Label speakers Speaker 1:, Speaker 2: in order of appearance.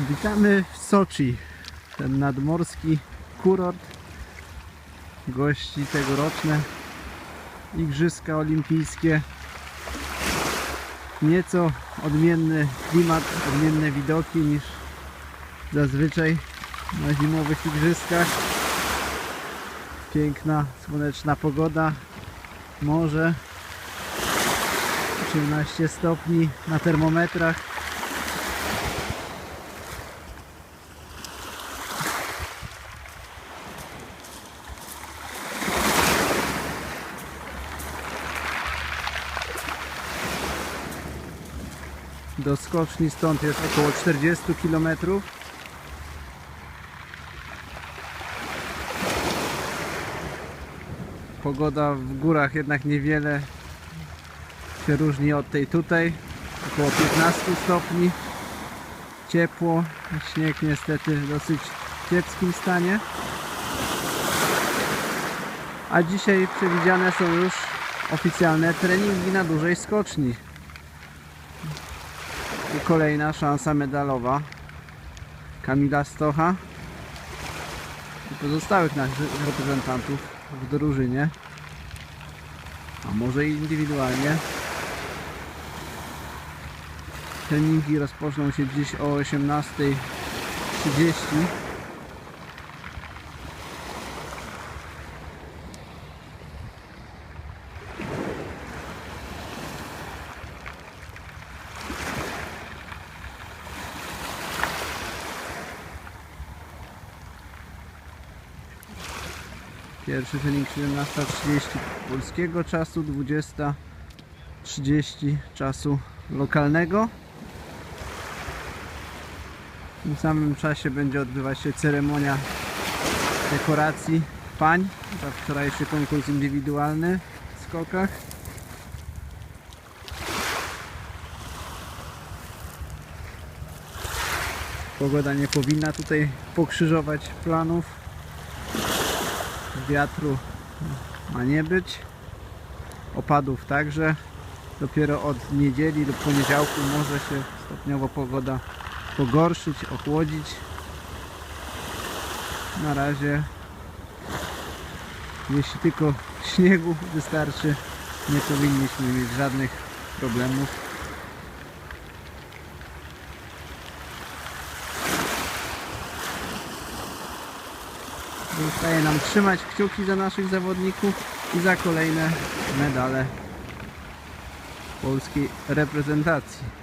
Speaker 1: Witamy w Soczi, ten nadmorski kurort gości tegoroczne Igrzyska Olimpijskie. Nieco odmienny klimat, odmienne widoki niż zazwyczaj na zimowych igrzyskach. Piękna, słoneczna pogoda, morze, 18 stopni na termometrach. Do skoczni stąd jest około 40 km. Pogoda w górach jednak niewiele się różni od tej tutaj. Około 15 stopni. Ciepło. Śnieg niestety w dosyć kiepskim stanie. A dzisiaj przewidziane są już oficjalne treningi na dużej skoczni. I kolejna szansa medalowa. Kamila Stocha. I pozostałych naszych reprezentantów w drużynie. A może indywidualnie. Treningi rozpoczną się dziś o 18.30 Pierwszy trening 17.30 polskiego czasu, 20.30 czasu lokalnego. W tym samym czasie będzie odbywać się ceremonia dekoracji pań za wczorajszy konkurs indywidualny w skokach. Pogoda nie powinna tutaj pokrzyżować planów wiatru ma nie być. Opadów także. Dopiero od niedzieli lub poniedziałku może się stopniowo pogoda pogorszyć, ochłodzić. Na razie jeśli tylko śniegu wystarczy nie powinniśmy mieć żadnych problemów Zostaje nam trzymać kciuki za naszych zawodników i za kolejne medale polskiej reprezentacji.